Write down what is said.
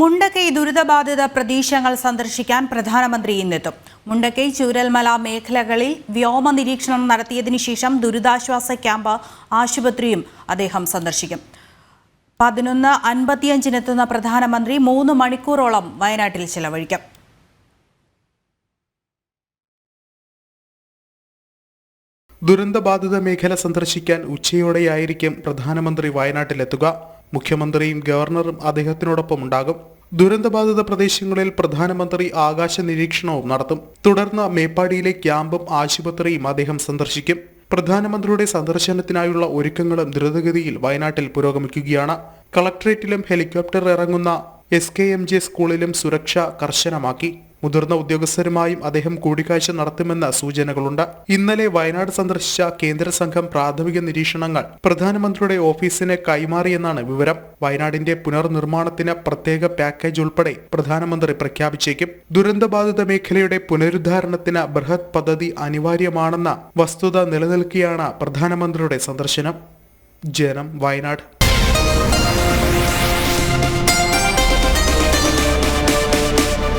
മുണ്ടക്കൈ ദുരിതബാധിത പ്രദേശങ്ങൾ സന്ദർശിക്കാൻ പ്രധാനമന്ത്രി ഇന്നെത്തും. മുണ്ടക്കൈ ചൂരൽമല മേഖലകളിൽ വ്യോമ നിരീക്ഷണം നടത്തിയതിനു ശേഷം ദുരിതാശ്വാസ ക്യാമ്പ് ആശുപത്രിയും അദ്ദേഹം സന്ദർശിക്കും. പതിനൊന്ന് അൻപത്തിയഞ്ചിനെത്തുന്ന പ്രധാനമന്ത്രി മൂന്ന് മണിക്കൂറോളം വയനാട്ടിൽ ചിലവഴിക്കും. ദുരന്തബാധിത മേഖല സന്ദർശിക്കാൻ ഉച്ചയോടെയായിരിക്കും പ്രധാനമന്ത്രി വയനാട്ടിലെത്തുക. മുഖ്യമന്ത്രിയും ഗവർണറും അദ്ദേഹത്തിനോടൊപ്പം ഉണ്ടാകും. ദുരന്തബാധിത പ്രദേശങ്ങളിൽ പ്രധാനമന്ത്രി ആകാശ നിരീക്ഷണവും നടത്തും. തുടർന്ന് മേപ്പാടിയിലെ ക്യാമ്പും ആശുപത്രിയും അദ്ദേഹം സന്ദർശിക്കും. പ്രധാനമന്ത്രിയുടെ സന്ദർശനത്തിനായുള്ള ഒരുക്കങ്ങളും ദ്രുതഗതിയിൽ വയനാട്ടിൽ പുരോഗമിക്കുകയാണ്. കളക്ട്രേറ്റിലും ഹെലികോപ്റ്റർ ഇറങ്ങുന്ന എസ് കെ എം ജെ സ്കൂളിലും സുരക്ഷ കർശനമാക്കി. മുതിർന്ന ഉദ്യോഗസ്ഥരുമായും അദ്ദേഹം കൂടിക്കാഴ്ച നടത്തുമെന്ന സൂചനകളുണ്ട്. ഇന്നലെ വയനാട് സന്ദർശിച്ച കേന്ദ്ര സംഘം പ്രാഥമിക നിരീക്ഷണങ്ങൾ പ്രധാനമന്ത്രിയുടെ ഓഫീസിന് കൈമാറിയെന്നാണ് വിവരം. വയനാടിന്റെ പുനർനിർമ്മാണത്തിന് പ്രത്യേക പാക്കേജ് ഉൾപ്പെടെ പ്രധാനമന്ത്രി പ്രഖ്യാപിച്ചേക്കും. ദുരന്തബാധിത മേഖലയുടെ പുനരുദ്ധാരണത്തിന് ബൃഹത് പദ്ധതി അനിവാര്യമാണെന്ന വസ്തുത നിലനിൽക്കുകയാണ് പ്രധാനമന്ത്രിയുടെ സന്ദർശനം. ജനം വയനാട്.